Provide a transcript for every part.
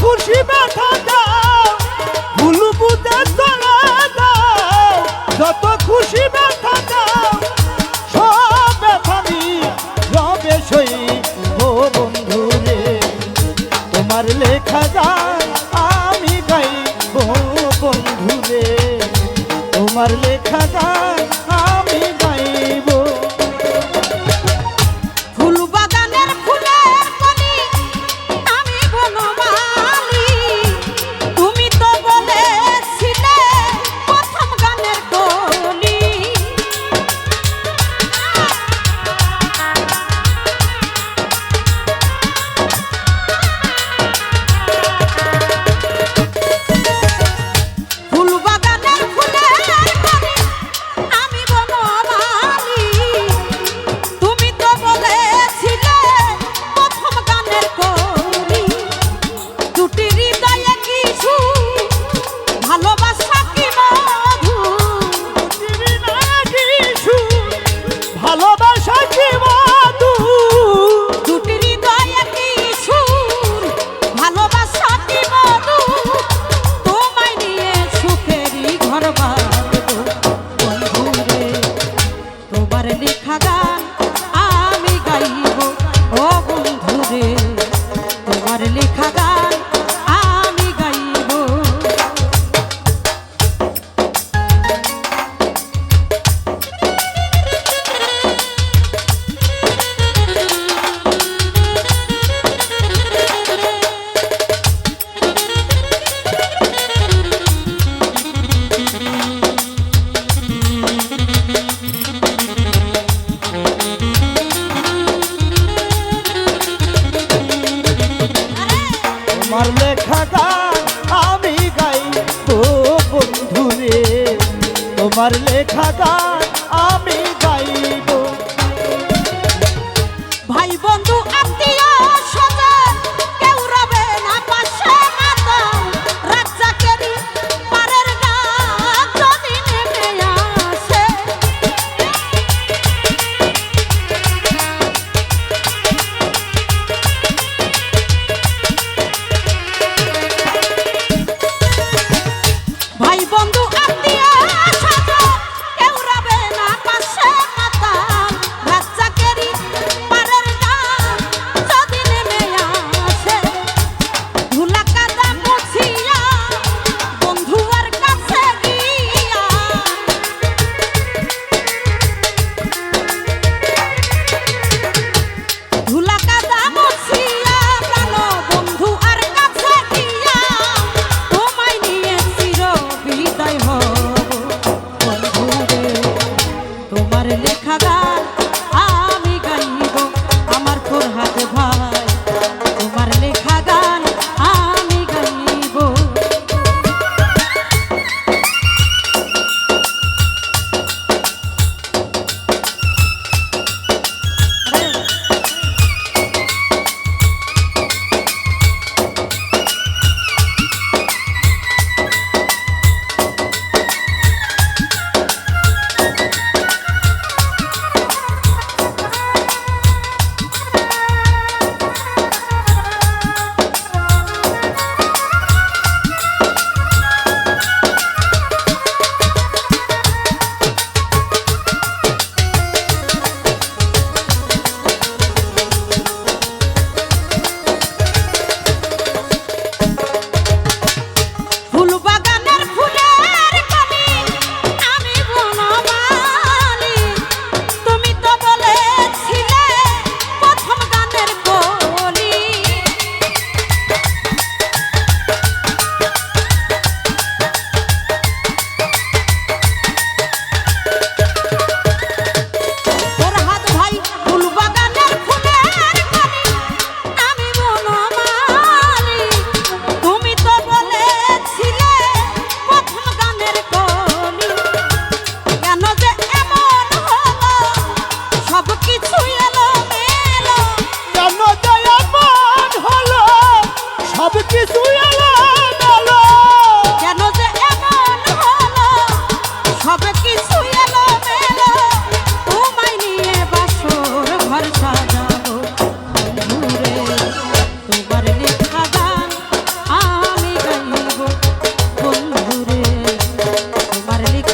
খুশি ব্যথা দাও, ভুলু বুঝে তোলা দাও যত খুশি ব্যথা দাও, সব ব্যথা নি রবে সই ও বন্ধু রে। তোমার লেখা যায় আমি গাই ও বন্ধু রে। তোমার লেখা যায় हमारे लेखा का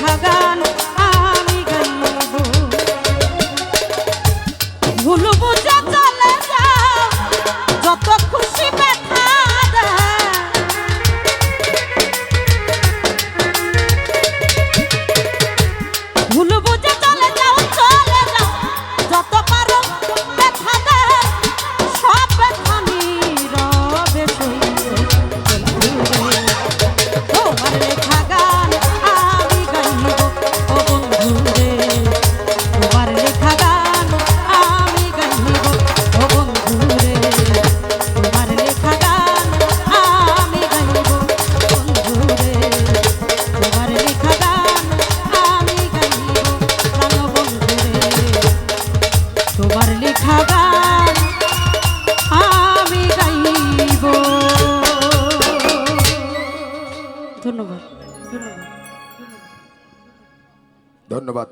লেখা ধন্যবাদ